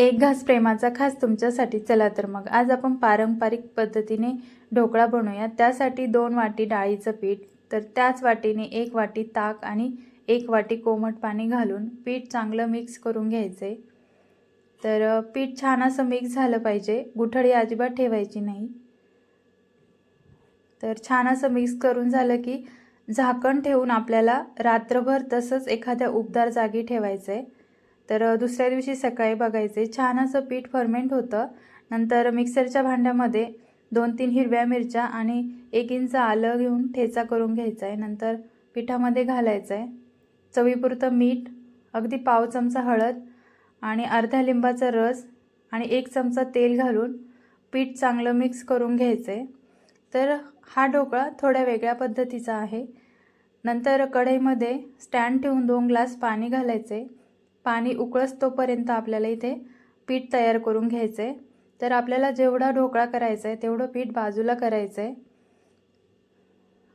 एक घास प्रेमाचा खास तुमच्यासाठी. चला तर मग आज आपण पारंपरिक पद्धतीने ढोकळा बनवूया. त्यासाठी दोन वाटी डाळीचं पीठ तर त्याच वाटीने एक वाटी ताक आणि एक वाटी कोमट पाणी घालून पीठ चांगलं मिक्स करून घ्यायचं. आहे तर पीठ छान असं मिक्स झालं पाहिजे. गुठळी अजिबात ठेवायची नाही. तर छान असं मिक्स करून झालं की झाकण ठेवून आपल्याला रात्रभर तसंच एखाद्या उबदार जागी ठेवायचं आहे तर दुसऱ्या दिवशी सकाळी बघायचे. छान असं पीठ फर्मेंट होतं. नंतर मिक्सरच्या भांड्यामध्ये दोन तीन हिरव्या मिरच्या आणि एक इंच आलं घेऊन ठेचा करून घ्यायचा आहे नंतर पिठामध्ये घालायचं आहे चवीपुरतं मीठ अगदी पाव चमचा हळद आणि अर्ध्या लिंबाचा रस आणि एक चमचा तेल घालून पीठ चांगलं मिक्स करून घ्यायचं आहे तर हा ढोकळा थोड्या वेगळ्या पद्धतीचा आहे. नंतर कढईमध्ये स्टँड ठेवून दोन ग्लास पाणी घालायचे आहे पाणी उकळस तोपर्यंत आपल्याला इथे पीठ तयार करून घ्यायचं आहे तर आपल्याला जेवढा ढोकळा करायचा आहे तेवढं पीठ बाजूला करायचं आहे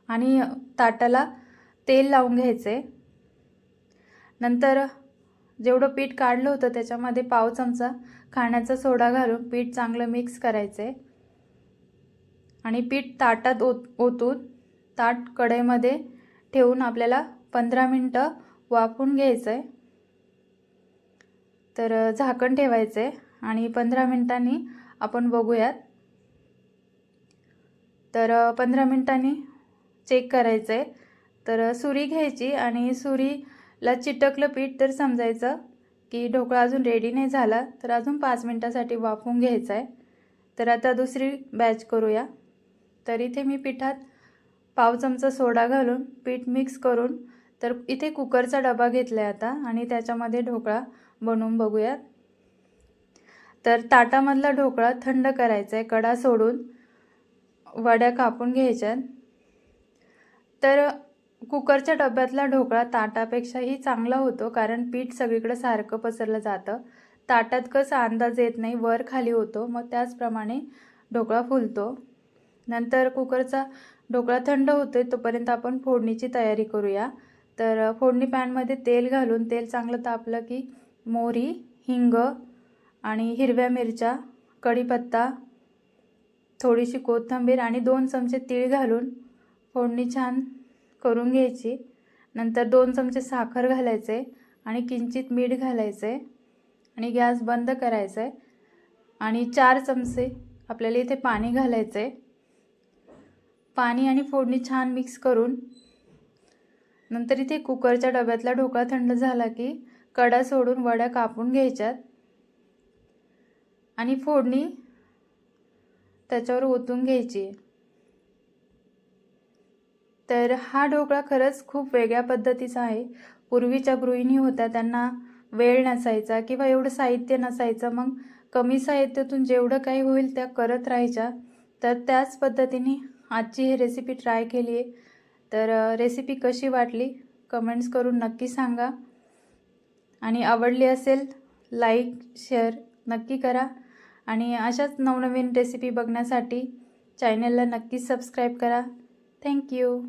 आणि ताटाला तेल लावून घ्यायचं आहे नंतर जेवढं पीठ काढलं होतं त्याच्यामध्ये पाव चमचा खाण्याचा सोडा घालून पीठ चांगलं मिक्स करायचं आहे आणि पीठ ताटात ओत ओतून ताट कढईमध्ये ठेवून आपल्याला पंधरा मिनटं वाफून घ्यायचं आहे तर झाकण ठेवायचं आहे आणि पंधरा मिनटांनी आपण बघूयात. तर पंधरा मिनटांनी चेक करायचं. आहे तर सुरी घ्यायची आणि सुरीला चिटकलं पीठ तर समजायचं की ढोकळा अजून रेडी नाही झाला तर अजून पाच मिनटासाठी वाफवून घ्यायचं आहे तर आता दुसरी बॅच करूया. तर इथे मी पिठात पाव चमचा सोडा घालून पीठ मिक्स करून तर इथे कुकरचा डबा घेतला आहे आता आणि त्याच्यामध्ये ढोकळा बनवून बघूयात. तर ताटामधला ढोकळा थंड करायचा आहे कडा सोडून वड्या कापून घ्यायच्यात. तर कुकरच्या डब्यातला ढोकळा ताटापेक्षाही चांगला होतो कारण पीठ सगळीकडे सारखं पसरलं जातं. ताटात कसा अंदाज येत नाही वर खाली होतो मग त्याचप्रमाणे ढोकळा फुलतो. नंतर कुकरचा ढोकळा थंड होतोय तोपर्यंत आपण फोडणीची तयारी करूया. तर फोडणी पॅनमध्ये तेल घालून तेल चांगलं तापलं की मोहरी हिंग आणि हिरव्या मिरच्या कढीपत्ता थोडीशी कोथिंबीर आणि दोन चमचे तीळ घालून फोडणी छान करून घ्यायची. नंतर दोन चमचे साखर घालायचे आणि किंचित मीठ घालायचे आणि गॅस बंद करायचा आहे आणि चार चमचे आपल्याला इथे पाणी घालायचे. पाणी आणि फोडणी छान मिक्स करून नंतर इथे कुकरच्या डब्यातला ढोकळा थंड झाला की कडा सोडून वड्या कापून घ्यायच्यात. आणि फोडणी त्याच्यावर ओतून घ्यायची. तर हा ढोकळा खरंच खूप वेगळ्या पद्धतीचा आहे. पूर्वीच्या गृहिणी होत्या त्यांना वेळ नसायचा किंवा एवढं साहित्य नसायचं. मग कमी साहित्यातून जेवढं काही होईल त्या करत राहायच्या. तर त्याच पद्धतीने आजची ही रेसिपी ट्राय केली आहे तर रेसिपी कशी वाटली? कमेंट्स करून नक्की सांगा. आणि आवडली असेल लाईक शेअर नक्की करा. आणि अशाच नवनवीन रेसिपी बघण्यासाठी चॅनलला नक्की सबस्क्राईब करा. थँक्यू